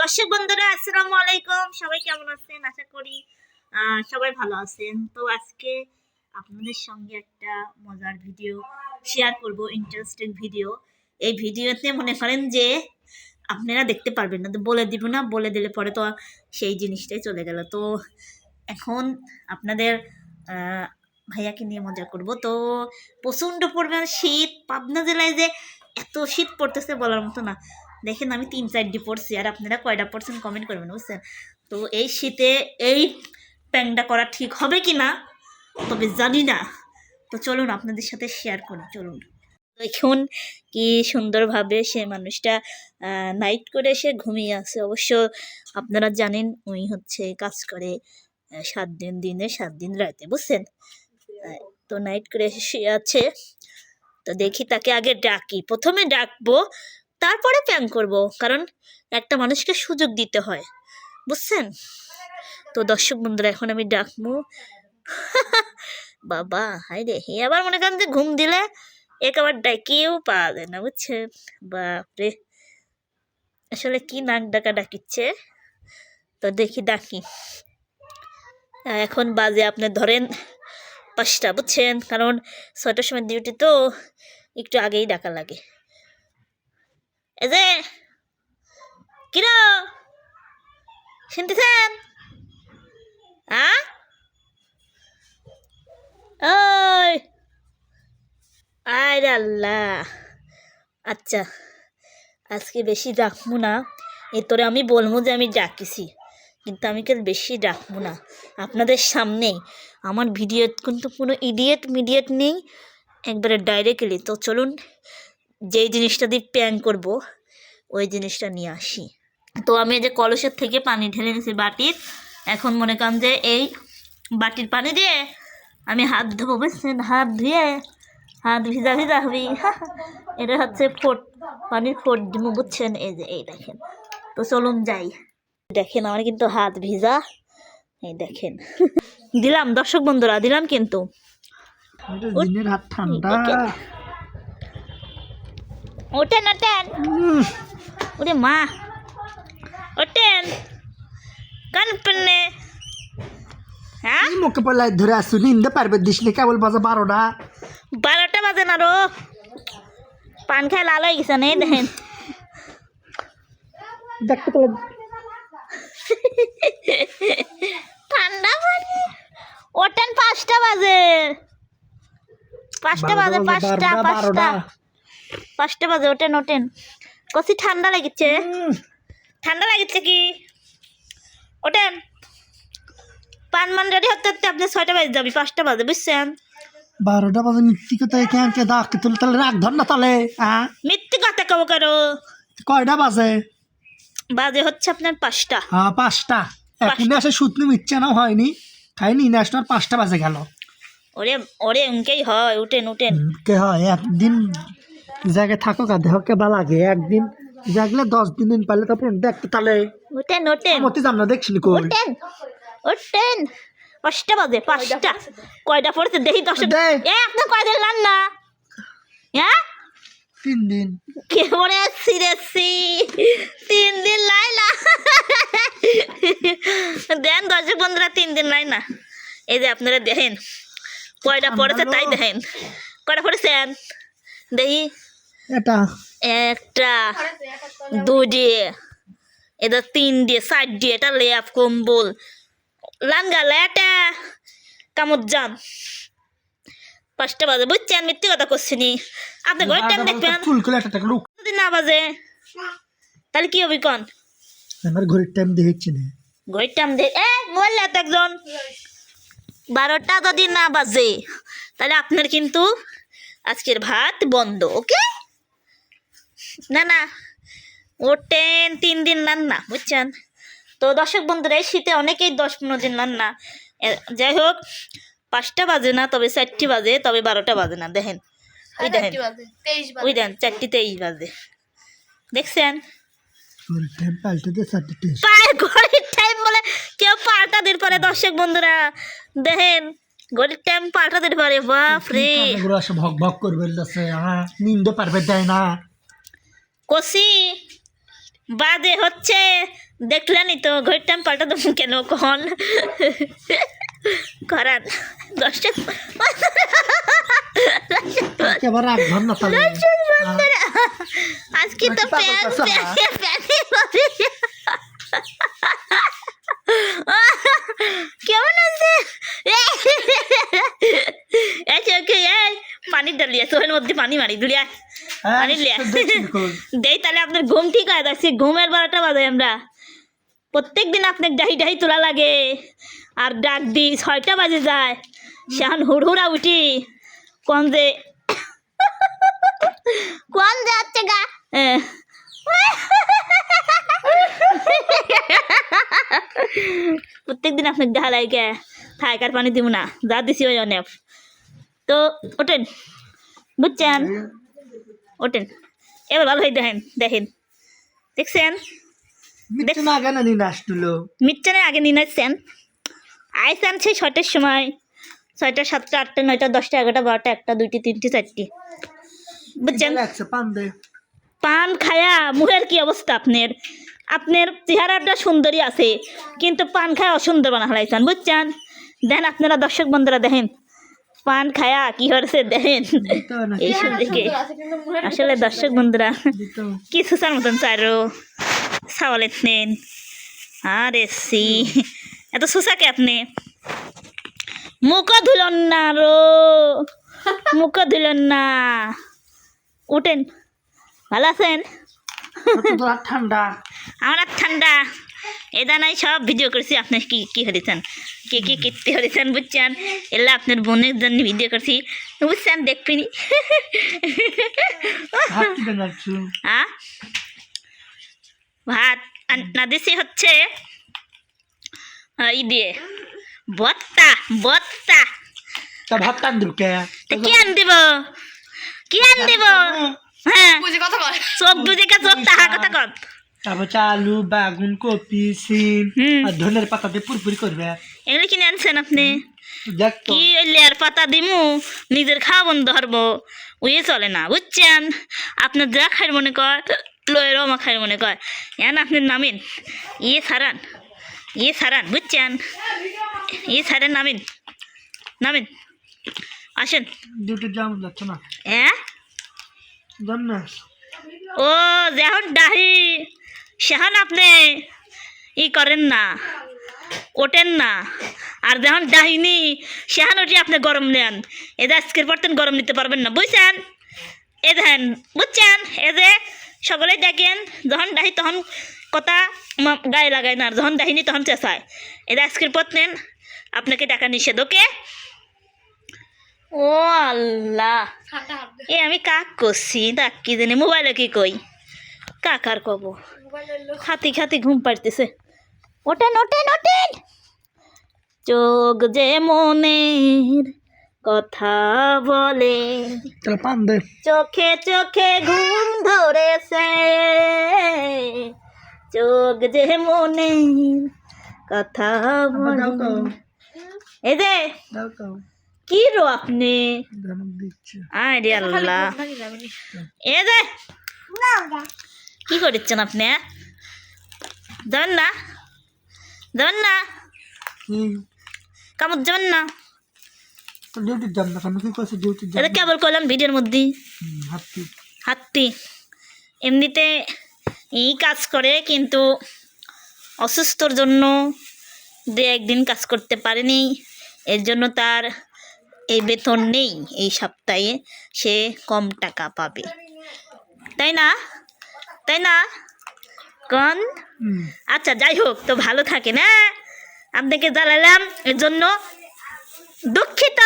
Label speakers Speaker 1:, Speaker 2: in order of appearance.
Speaker 1: দর্শক বন্ধুরা, আসসালামু আলাইকুম। সবাই কেমন আছেন? আশা করি সবাই ভালো আছেন। তো আজকে আপনাদের সঙ্গে একটা মজার ভিডিও শেয়ার করব ইন্টারেস্টিং ভিডিও এই ভিডিওতে মনে করেন যে আপনারা দেখতে পারবেন না, তো বলে দিব না, বলে দিলে পরে তো সেই জিনিসটাই চলে গেল। তো এখন আপনাদের ভাইয়াকে নিয়ে মজা করব। তো প্রচণ্ড পরিমাণ শীত, পাবনা জেলায় যে এত শীত পড়তেছে বলার মতো না। দেখেন আমি তিন চারটি পড়ছি, আর আপনারা কয়টা পড়ছেন কমেন্ট করবেন, বুঝছেন? তো এই শীতে এই প্যাংটা করা ঠিক হবে কি না? তবে জানি না। তো চলুন, আপনাদের সাথে শেয়ার করি, চলুন। দেখুন কি সুন্দরভাবে সে মানুষটা নাইট করে সে ঘুমিয়ে আছে। অবশ্য আপনারা জানেন, উনি হচ্ছে কাজ করে সাত দিন, দিনে সাত দিন রাতে, বুঝছেন? তো নাইট করে এসে শুয়ে আছে। তো দেখি তাকে আগে ডাকি। প্রথমে ডাকবো তারপরে প্যাং করব, কারণ একটা মানুষকে সুযোগ দিতে হয়। বুঝছেন? তো দর্শক বন্ধুরা, এখন আমি ডাকবো। বাবা হাই রে, হে, আবার মনে করেন যে ঘুম দিলে এক আবার ডাকিয়েও পাওয়া যায় না, বুঝছেন? বাপরে। আসলে কি নাক ডাকা ডাকিচ্ছে? তো দেখি, ডাকি। এখন বাজে আপনি ধরেন পাঁচটা, বুঝছেন? কারণ ছয়টার সময় ডিউটি তো একটু আগেই ডাকা লাগে। এই যে, কিরো? শুনতেছেন? আ ওই, আয় আল্লাহ। আচ্ছা আজকে বেশি ডাকবো না। এ তোরে আমি বলব যে আমি ডাকিছি, কিন্তু আমি কাল বেশি ডাকবো না। আপনাদের সামনেই আমার ভিডিও কিন্তু কোনো ইডিয়েট মিডিয়েট নেই, একবারে ডাইরেক্টলি তো চলুন যেই জিনিসটা দিয়ে প্যাং করব ওই জিনিসটা নিয়ে আসি। তো আমি এই যে কলসের থেকে পানি ঢেলে নিয়েছি বাটির এখন মনে করেন যে এই বাটির পানি দিয়ে আমি হাত ধোবো বুঝছেন? হাত ধুয়ে হাত ভিজা ভিজা হবি। এটা হচ্ছে ফোট পানির ফোট ডিমু বুঝছেন? এই যে এই দেখেন। তো চলুন যাই। দেখেন আমার কিন্তু হাত ভিজা। এই দেখেন। দিলাম দর্শক বন্ধুরা দিলাম কিন্তু।
Speaker 2: হাত ঠান্ডা।
Speaker 1: ওঠেন ওঠেন
Speaker 2: উম,
Speaker 1: ওরে মা ওঠেন কান পেনে হ্যাঁ
Speaker 2: এই মুখে পর লাইট ধরে আসছো নিন্দে পারবে দিস নি কেবল বাজে বারোটা
Speaker 1: বারোটা বাজে না রো পান খায় লাল হয়ে গেছে না এই দেখেন
Speaker 2: দেখতে পেলে
Speaker 1: ঠান্ডা পানি ওঠেন পাঁচটা বাজে পাঁচটা বাজে পাঁচটা পাঁচটা পাঁচটা বাজে ওঠেন ওঠেন। কষি ঠান্ডা লাগছে ঠান্ডা লাগছে কি? ওঠেন। পান মান রেডি হতে হতে আপনি ছয়টা বাজে যাবি পাঁচটা বাজে বুঝছেন?
Speaker 2: বারোটা বাজে মিথ্যি কথা কেন কে দাগ তুলে তাহলে রাগ ধর না তাহলে হ্যাঁ
Speaker 1: মিথ্যে কথা কব করো।
Speaker 2: কয়টা বাজে?
Speaker 1: বাজে হচ্ছে আপনার পাঁচটা।
Speaker 2: হ্যাঁ পাঁচটা। এখন আসে সুতনি ইচ্ছা নাও হয়নি খাইনি ন্যাশনাল পাঁচটা বাজে গেল।
Speaker 1: ওরে ওরে উনকেই হয় উঠেন উঠেন।
Speaker 2: কে হয় একদিন জায়গায় থাকো কা দেহ কে বা লাগে একদিন জাগলে দশ দিন দিন পারলে তারপর দেখতে তাহলে
Speaker 1: উঠেন উঠেন
Speaker 2: মতি জান না দেখছিলি কই।
Speaker 1: উঠেন উঠেন পাঁচটা বাজে পাঁচটা। কয়টা পড়েছে? দেখি দশ
Speaker 2: দে।
Speaker 1: এ আপনার কয়দিন লান না? হ্যাঁ?
Speaker 2: তিন দিন।
Speaker 1: কেমনে সিরেছি তিন দিন লাইলা দেন দর্শক বন্ধুরা তিন দিন লাই না। এই যে আপনারা দেখেন। কয়টা পড়েছে তাই দেখেন। কয়টা পড়েছেন? দেখি।
Speaker 2: এটা।
Speaker 1: একটা দিয়ে। এটা তিন দিয়ে চার দিয়ে এটা লেপ কম্বল। লাঙ্গা লেটা কামত যান। পাঁচটা বাজে বুঝছেন? মিথ্যে কথা আপনি ঘরের টাইম দেখবেন। যদি না বাজে তাহলে কি হবে কন?
Speaker 2: আমার ঘড়ির টাইম দেখছি না।
Speaker 1: ঘরের টাইম দেখ এ মোবাইল একজন। বারোটা যদি না বাজে তাহলে আপনার কিন্তু আজকের ভাত বন্ধ ওকে? না না। ওটেন তিন দিন লান না বুঝছেন? তো দর্শক বন্ধুরা এই শীতে অনেকেই দশ পনেরো দিন লান না। যাই হোক পাঁচটা বাজে না তবে চারটি বাজে তবে বারোটা বাজে না দেখেন। ওই দেখেন। ওই দেখেন চারটি তেইশ বাজে। দেখছেন?
Speaker 2: ঘড়ির টাইম
Speaker 1: বলে কেউ পাল্টা দিতে পারে দর্শক বন্ধুরা। দেখেন ঘড়ির টাইম পাল্টা দিতে পারে বাপ রে
Speaker 2: ভক ভক করবে নিন্দে পারবে দেয় না।
Speaker 1: কষি। বাদে হচ্ছে। দেখলেনই তো ঘড়ির টাইম পাল্টা দেবো কেন কখন? করান দশটা আজকে তো কেমন আছে? এই চোখে পানি ডালিয়া তোর মধ্যে পানি মারি দুলিয়া।
Speaker 2: হ্যাঁ, দেখছি
Speaker 1: দেই তাহলে আপনার ঘুম ঠিক হয় যাচ্ছে ঘুমের বারোটা বাজে আমরা। প্রত্যেক দিন আপনার ডাহি ডাহি তোলা লাগে আর ডাক দি ছয়টা বাজে যায়। সেখান হুড়হুড়া উঠি কোন যে কোন যাচ্ছে গা? হ্যাঁ। প্রত্যেক দিন আপনার দেখা লাগে থাক আর পানি দিব না। যা দিছি ওই অনেক। তো ওঠেন। বুঝছেন? ওঠেন। এবার ভালো হয়ে দেখেন দেখেন। দেখছেন?
Speaker 2: মিথ্যে না নিয়ে আসলো?
Speaker 1: মিচ্ছানে আগে নিয়ে আসছেন। আইসেন সেই ছয়টার সময়। ছয়টা সাতটা আটটা নয়টা দশটা এগারোটা বারোটা একটা দুইটি তিনটি চারটি। বুঝছেন?
Speaker 2: পান
Speaker 1: খায়া মুখের কি অবস্থা আপনার? আপনার চেহারাটা সুন্দরী আছে কিন্তু পান খায় অসুন্দর বানা হলাইছেন বুঝছেন? দেখেন আপনারা দর্শক বন্ধুরা দেখেন পান খায়া কি হয়েছে দেখেন এইসব দিকে আসলে দর্শক বন্ধুরা। কি সুসার মতন চারো। সাওয়ালের নেন। আর এসি এত সুসাকে আপনি? মুখ ধুলন না রো। মুখ ধুলন না। উঠেন। ভালো আছেন?
Speaker 2: ঠান্ডা।
Speaker 1: আমার ঠান্ডা। এটা নাই সব ভিডিও করছি। আপনি কি কি হয়েছেন কি কি কীর্তি হয়েছেন বুঝছেন? এলা আপনার বোনের জন্য ভিডিও করছি। বুঝছেন? দেখবিনি। হ্যাঁ ভাত না দিছি হচ্ছে ই দিয়ে। বত্তা বত্তা।
Speaker 2: তা ভাত টান দিব কে?
Speaker 1: কি আন দিব? কি আন দিব? হ্যাঁ। চোখ দুদিকে চোখ তাহা কথা কত
Speaker 2: তারপর হচ্ছে আলু বেগুন কপি সিম। আর ধনের পাতা দিয়ে পুরপুরি করবে।
Speaker 1: এগুলো কিনে আনছেন আপনি? কি লেয়ার পাতা দিমু? নিজের খাওয়া বন্ধ হরবো ওই চলে না বুঝছেন? আপনার যা খাই মনে কর লয়েরও আমার খাই মনে কর এন আপনি নামিন। ইয়ে সারান ইয়ে সারান বুঝছেন? ইয়ে সারেন নামিন। নামিন। আসেন।
Speaker 2: ডিউটি যাম যাচ্ছে না।
Speaker 1: হ্যাঁ?
Speaker 2: না।
Speaker 1: ও যেমন ডাহি। সেহান আপনি ই করেন না ওঠেন না। আর যখন ডাহিনি সেহান ওটি আপনি গরম নেন। এদের আজকের পরতেন গরম নিতে পারবেন না বুঝছেন? এ দেখেন বুঝছেন? এ যে সকলে দেখেন যখন ডাহি তখন কথা গায়ে লাগায় না আর যখন ডাহিনি তখন চেঁচায়। এদের আজকের পরতেন আপনাকে টাকা নিষেধ ওকে? ও আল্লাহ। এ আমি কাক করছি ডাক কি জানি মোবাইলে কি কই? কাকার কব খাতি খাতি ঘুম পাড়তেছে। ওঠেন ওঠেন ওঠেন। চোখ যে মনের কথা বলে।
Speaker 2: তাহলে পান দে
Speaker 1: চোখে চোখে ঘুম ধরেছে। চোখ যে মনে কথা বলে। এই যে কি রো আপনি?
Speaker 2: ধমক দিচ্ছে।
Speaker 1: আয় রে আল্লাহ। এ যে। কি করছেন আপনি? যাবেন না। যাবেন না।
Speaker 2: কি
Speaker 1: কামড় যাবেন না।
Speaker 2: ডিউটি যাম না কেন? কি করছে ডিউটি
Speaker 1: এটা কেবল করলাম ভিডিওর মধ্যে।
Speaker 2: হাতি
Speaker 1: এমনিতে এই কাজ করে কিন্তু অসুস্থর জন্য দু একদিন কাজ করতে পারেনি। এর জন্য তার এই বেতন নেই। এই সপ্তাহে সে কম টাকা পাবে। তাই না? তাই না? কন? আচ্ছা যাই হোক তো ভালো থাকে না আপনাকে জানালাম এর জন্য দুঃখিত!